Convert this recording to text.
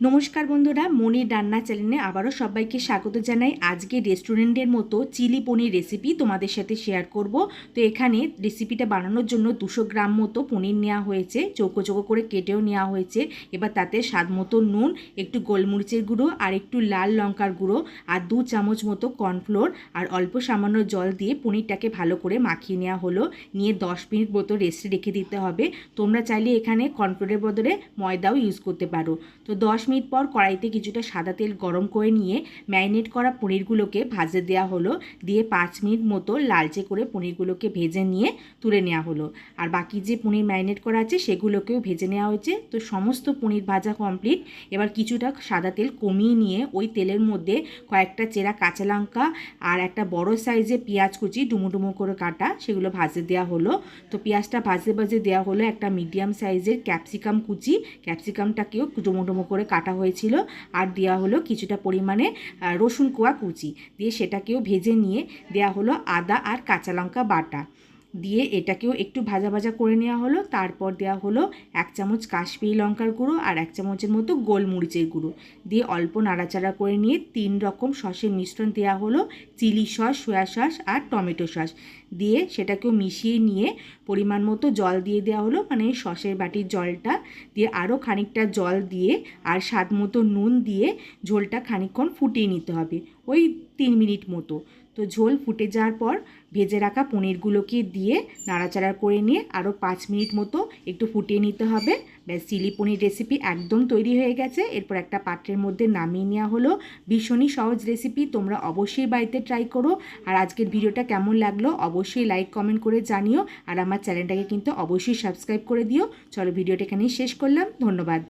নমস্কার বন্ধুরা, মনির রান্না চ্যানেলে আবারও সবাইকে স্বাগত জানাই। আজকে রেস্টুরেন্টের মতো চিলি পনির রেসিপি তোমাদের সাথে শেয়ার করব। তো এখানে রেসিপিটা বানানোর জন্য দুশো গ্রাম মতো পনির নেওয়া হয়েছে, চৌকো চৌকো করে কেটেও নেওয়া হয়েছে। এবার তাতে স্বাদ মতো নুন, একটু গোলমরিচের গুঁড়ো আর একটু লাল লঙ্কার গুঁড়ো আর দু চামচ মতো কর্নফ্লোর আর অল্প সামান্য জল দিয়ে পনিরটাকে ভালো করে মাখিয়ে নেওয়া হলো। নিয়ে দশ মিনিট মতো রেস্টে রেখে দিতে হবে। তোমরা চাইলে এখানে কর্নফ্লোরের বদলে ময়দাও ইউজ করতে পারো। তো দশ মিনিট পর কড়াইতে কিছুটা সাদা তেল গরম করে নিয়ে ম্যারিনেট করা পনিরগুলোকে ভাজে দেওয়া হলো। দিয়ে পাঁচ মিনিট মতো লালচে করে পনিরগুলোকে ভেজে নিয়ে তুলে নেওয়া হলো। আর বাকি যে পনির ম্যারিনেট করা আছে, সেগুলোকেও ভেজে নেওয়া হয়েছে। তো সমস্ত পনির ভাজা কমপ্লিট। এবার কিছুটা সাদা তেল কমিয়ে নিয়ে ওই তেলের মধ্যে কয়েকটা চেরা কাঁচা লঙ্কা আর একটা বড় সাইজে পেঁয়াজ কুচি ডুমো ডুমো করে কাটা, সেগুলো ভাজে দেওয়া হলো। তো পেঁয়াজটা ভাজে ভাজে দেওয়া হলো একটা মিডিয়াম সাইজের ক্যাপসিকাম কুচি। ক্যাপসিকামটাকেও ডুমো করে কাটা হয়েছিল আর দেওয়া হলো কিছুটা পরিমাণে রসুন কোয়া কুচি। দিয়ে সেটাকেও ভেজে নিয়ে দেওয়া হলো আদা আর কাঁচা লঙ্কা বাটা। দিয়ে এটাকেও একটু ভাজা ভাজা করে নেওয়া হলো। তারপর দেওয়া হলো এক চামচ কাশ্মীরি লঙ্কার গুঁড়ো আর এক চামচের মতো গোলমরিচের গুঁড়ো। দিয়ে অল্প নাড়াচাড়া করে নিয়ে তিন রকম সসের মিশ্রণ দেওয়া হলো, চিলি সস, সয়া সস আর টমেটো সস। দিয়ে সেটাকেও মিশিয়ে নিয়ে পরিমাণ মতো জল দিয়ে দেওয়া হলো মানে সসের বাটির জলটা। দিয়ে আরও খানিকটা জল দিয়ে আর স্বাদ মতো নুন দিয়ে ঝোলটা খানিকক্ষণ ফুটিয়ে নিতে হবে। ওই তিন মিনিট মতো। তো ঝোল ফুটে যাওয়ার পর ভেজে রাখা পনিরগুলোকে দিয়ে নাড়াচাড়া করে নিয়ে আরও পাঁচ মিনিট মতো একটু ফুটিয়ে নিতে হবে। ব্যাস, চিলি পনির রেসিপি একদম তৈরি হয়ে গেছে। এরপর একটা পাত্রের মধ্যে নামিয়ে নেওয়া হলো। ভীষণই সহজ রেসিপি তোমরা অবশ্যই বাড়িতে ট্রাই করো। আর আজকের ভিডিওটা কেমন লাগল অবশ্যই লাইক কমেন্ট করে জানিও। আর আমার চ্যানেলটাকে কিন্তু অবশ্যই সাবস্ক্রাইব করে দিও। চলো ভিডিওটা এখানেই শেষ করলাম। ধন্যবাদ।